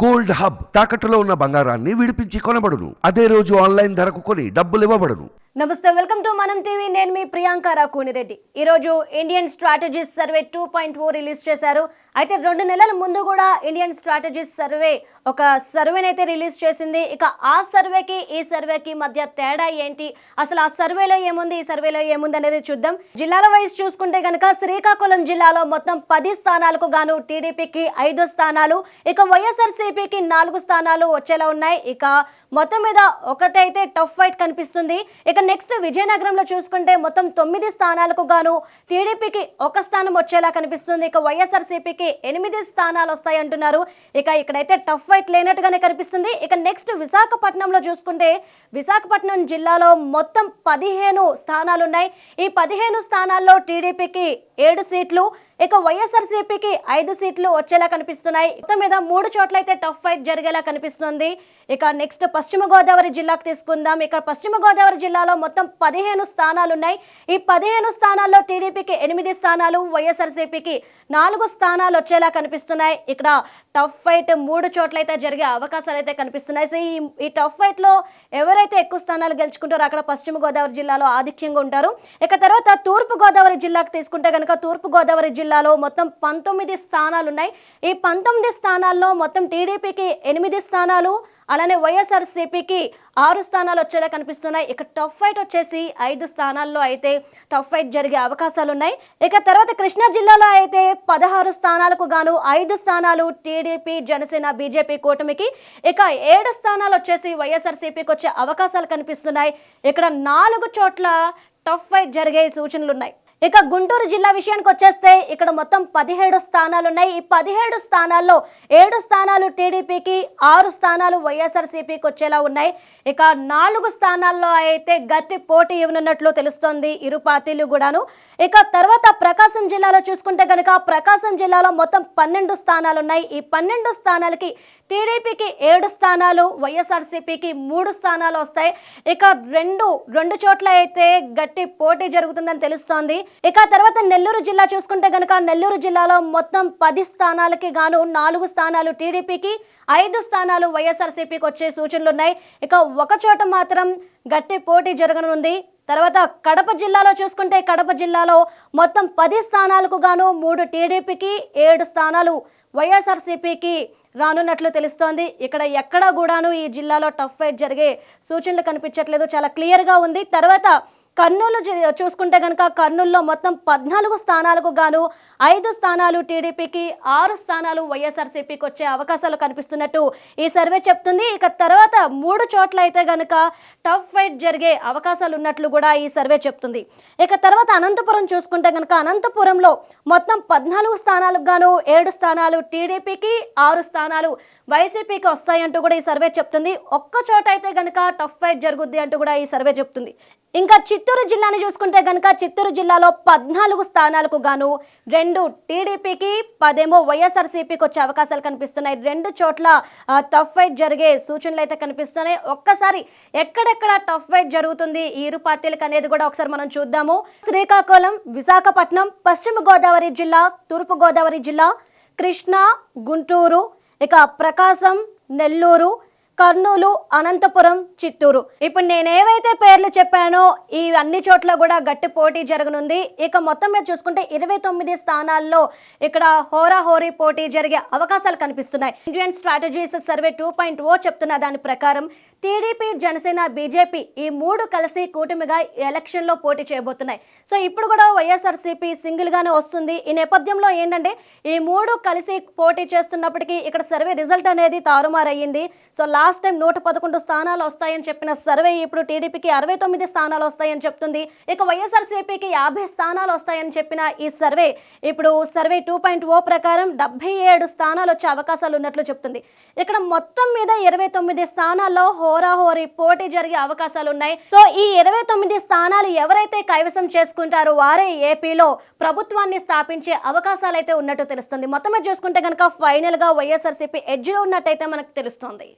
Gold hub తాకట్టులో ఉన్న బంగారాన్ని విడిపించి కొనబడును. అదే రోజు ఆన్లైన్ ధరకు కొని డబ్బులు ఇవ్వబడును. నమస్తే వెల్కమ్ టు మనం టీవీ. నేను మీ ప్రియాంక రాకూనిరెడ్డి. ఈరోజు Indian strategies survey two point four release చేశారు. అయితే రెండు నెలల ముందు కూడా ఇండియన్ స్ట్రాటజీస్ సర్వే ఒక సర్వేని అయితే రిలీజ్ చేసింది. ఇక ఆ సర్వేకి ఈ సర్వేకి మధ్య తేడా ఏంటి? అసలు ఆ సర్వేలో ఏముంది? ఈ సర్వేలో ఏముంది అనేది చూద్దాం. జిల్లాల వైస్ చూసుకుంటే కనుక శ్రీకాకుళం జిల్లాలో మొత్తం పది స్థానాలకు గాను టీడీపీకి ఐదు స్థానాలు. ఇక వైఎస్ఆర్ వైసీపీకి నాలుగు స్థానాలు వచ్చేలా ఉన్నాయి. ఇక మొత్తం మీద ఒకటైతే టఫ్ ఫైట్ కనిపిస్తుంది. ఇక నెక్స్ట్ విజయనగరంలో చూసుకుంటే మొత్తం తొమ్మిది స్థానాలకు గాను టీడీపీకి ఒక స్థానం వచ్చేలా కనిపిస్తుంది. ఇక వైఎస్ఆర్సీపీకి ఎనిమిది స్థానాలు వస్తాయి అంటున్నారు. ఇక ఇక్కడైతే టఫ్ ఫైట్ లేనట్టుగానే కనిపిస్తుంది. ఇక నెక్స్ట్ విశాఖపట్నంలో చూసుకుంటే విశాఖపట్నం జిల్లాలో మొత్తం పదిహేను స్థానాలు ఉన్నాయి ఈ పదిహేను స్థానాల్లో టీడీపీకి ఏడు సీట్లు ఇక వైఎస్ఆర్సీపీకి ఐదు సీట్లు వచ్చేలా కనిపిస్తున్నాయి. మొత్తం మీద మూడు చోట్ల అయితే టఫ్ ఫైట్ జరిగేలా కనిపిస్తుంది. ఇక నెక్స్ట్ పశ్చిమ గోదావరి జిల్లాకు తీసుకుందాం. ఇక పశ్చిమ గోదావరి జిల్లాలో మొత్తం పదిహేను స్థానాలు ఉన్నాయి ఈ పదిహేను స్థానాల్లో టీడీపీకి ఎనిమిది స్థానాలు వైఎస్ఆర్సీపీకి నాలుగు స్థానాలు వచ్చేలా కనిపిస్తున్నాయి. ఇక్కడ టఫ్ ఫైట్ మూడు చోట్ల అయితే జరిగే అవకాశాలు అయితే కనిపిస్తున్నాయి. సో ఈ ఈ టఫ్ ఫైట్లో ఎవరైతే ఎక్కువ స్థానాలు గెలుచుకుంటారో అక్కడ పశ్చిమ గోదావరి జిల్లాలో ఆధిక్యంగా ఉంటారు. ఇక తర్వాత తూర్పు గోదావరి జిల్లాకు తీసుకుంటే కనుక తూర్పు గోదావరి జిల్లాలో మొత్తం పంతొమ్మిది స్థానాలు ఉన్నాయి ఈ పంతొమ్మిది స్థానాల్లో మొత్తం టీడీపీకి ఎనిమిది స్థానాలు అలానే వైఎస్ఆర్సీపీకి ఆరు స్థానాలు వచ్చేలా కనిపిస్తున్నాయి. ఇక టఫ్ ఫైట్ వచ్చేసి ఐదు స్థానాల్లో అయితే టఫ్ ఫైట్ జరిగే అవకాశాలు ఉన్నాయి ఇక తర్వాత కృష్ణా జిల్లాలో అయితే పదహారు స్థానాలకు గాను ఐదు స్థానాలు టీడీపీ జనసేన బీజేపీ కూటమికి. ఇక ఏడు స్థానాలు వచ్చేసి వైఎస్ఆర్సీపీకి వచ్చే అవకాశాలు కనిపిస్తున్నాయి. ఇక్కడ నాలుగు చోట్ల టఫ్ ఫైట్ జరిగే సూచనలు ఉన్నాయి ఇక గుంటూరు జిల్లా విషయానికి వచ్చేస్తే ఇక్కడ మొత్తం పదిహేడు స్థానాలు ఉన్నాయి ఈ పదిహేడు స్థానాల్లో ఏడు స్థానాలు టీడీపీకి ఆరు స్థానాలు వైఎస్ఆర్సీపీకి వచ్చేలా ఉన్నాయి. ఇక నాలుగు స్థానాల్లో అయితే గట్టి పోటీ ఇవ్వనున్నట్లు తెలుస్తోంది ఇరు పార్టీలు కూడాను. ఇక తర్వాత ప్రకాశం జిల్లాలో చూసుకుంటే కనుక ప్రకాశం జిల్లాలో మొత్తం పన్నెండు స్థానాలు ఉన్నాయి ఈ పన్నెండు స్థానాలకి టీడీపీకి ఏడు స్థానాలు వైఎస్ఆర్సీపీకి మూడు స్థానాలు వస్తాయి. ఇక రెండు రెండు చోట్ల అయితే గట్టి పోటీ జరుగుతుందని తెలుస్తోంది. ఇక తర్వాత నెల్లూరు జిల్లా చూసుకుంటే కనుక నెల్లూరు జిల్లాలో మొత్తం పది స్థానాలకి గాను నాలుగు స్థానాలు టీడీపీకి ఐదు స్థానాలు వైఎస్ఆర్సీపీకి వచ్చే సూచనలు ఉన్నాయి. ఇక ఒక చోట మాత్రం గట్టి పోటీ జరగనుంది. తర్వాత కడప జిల్లాలో చూసుకుంటే కడప జిల్లాలో మొత్తం పది స్థానాలకు గాను మూడు టీడీపీకి ఏడు స్థానాలు వైఎస్ఆర్సీపీకి రానున్నట్లు తెలుస్తోంది. ఇక్కడ ఎక్కడ కూడాను ఈ జిల్లాలో టఫ్ ఫైట్ జరిగే సూచనలు కనిపించట్లేదు. చాలా క్లియర్గా ఉంది. తర్వాత కర్నూలు చూసుకుంటే కనుక కర్నూలులో మొత్తం పద్నాలుగు స్థానాలకు గాను ఐదు స్థానాలు టీడీపీకి ఆరు స్థానాలు వైఎస్ఆర్సీపీకి వచ్చే అవకాశాలు కనిపిస్తున్నట్టు ఈ సర్వే చెప్తుంది. ఇక తర్వాత మూడు చోట్ల అయితే గనక టఫ్ ఫైట్ జరిగే అవకాశాలు ఉన్నట్లు కూడా ఈ సర్వే చెప్తుంది. ఇక తర్వాత అనంతపురం చూసుకుంటే కనుక అనంతపురంలో మొత్తం పద్నాలుగు స్థానాలకు గాను ఏడు స్థానాలు టీడీపీకి ఆరు స్థానాలు వైసీపీకి వస్తాయంటూ కూడా ఈ సర్వే చెప్తుంది. ఒక్క చోట అయితే గనక టఫ్ ఫైట్ జరుగుద్ది అంటూ కూడా ఈ సర్వే చెప్తుంది. ఇంకా చిత్తూరు జిల్లాని చూసుకుంటే కనుక చిత్తూరు జిల్లాలో పద్నాలుగు స్థానాలకు గాను రెండు రెండు టీడీపీకి పదేమో వైఎస్ఆర్సీపీకి వచ్చే అవకాశాలు కనిపిస్తున్నాయి. రెండు చోట్ల ఆ, టఫ్ ఫైట్ జరిగే సూచనలు అయితే కనిపిస్తున్నాయి. ఒక్కసారి ఎక్కడెక్కడ టఫ్ ఫైట్ జరుగుతుంది ఈ ఇరు పార్టీలకు అనేది కూడా ఒకసారి మనం చూద్దాము. శ్రీకాకుళం విశాఖపట్నం పశ్చిమ గోదావరి జిల్లా తూర్పు గోదావరి జిల్లా కృష్ణా గుంటూరు ఇక ప్రకాశం నెల్లూరు కర్నూలు అనంతపురం చిత్తూరు. ఇప్పుడు నేను ఏవైతే పేర్లు చెప్పానో ఈ అన్ని చోట్ల కూడా గట్టి పోటీ జరగనుంది. ఇక మొత్తం మీద చూసుకుంటే ఇరవై తొమ్మిది స్థానాల్లో ఇక్కడ హోరాహోరీ పోటీ జరిగే అవకాశాలు కనిపిస్తున్నాయి. Indian strategies survey two point o చెప్తున్న దాని ప్రకారం టీడీపీ జనసేన బీజేపీ ఈ మూడు కలిసి కూటమిగా ఎలక్షన్లో పోటీ చేయబోతున్నాయి. సో ఇప్పుడు కూడా వైఎస్ఆర్సీపీ సింగిల్గానే వస్తుంది. ఈ నేపథ్యంలో ఏంటంటే ఈ మూడు కలిసి పోటీ చేస్తున్నప్పటికీ ఇక్కడ సర్వే రిజల్ట్ అనేది తారుమారయ్యింది. సో లాస్ట్ టైం నూట పదకొండు స్థానాలు వస్తాయని చెప్పిన సర్వే ఇప్పుడు టీడీపీకి అరవై తొమ్మిది స్థానాలు వస్తాయని చెప్తుంది. ఇక వైఎస్ఆర్సీపీకి యాభై స్థానాలు వస్తాయని చెప్పిన ఈ సర్వే ఇప్పుడు సర్వే టూ పాయింట్ ఓ ప్రకారం డెబ్బై ఏడు స్థానాలు వచ్చే అవకాశాలు ఉన్నట్లు చెప్తుంది. ఇక్కడ మొత్తం మీద ఇరవై తొమ్మిది స్థానాల్లో హో హోరాహోరీ పోటీ జరిగే అవకాశాలు ఉన్నాయి సో ఈ ఇరవై తొమ్మిది స్థానాలు ఎవరైతే కైవసం చేసుకుంటారో వారే ఏపీలో ప్రభుత్వాన్ని స్థాపించే అవకాశాలు అయితే ఉన్నట్టు తెలుస్తుంది. మొత్తం చూసుకుంటే కనుక ఫైనల్గా వైఎస్ఆర్సీపీ ఎడ్జ్లో ఉన్నట్టయితే మనకు తెలుస్తుంది.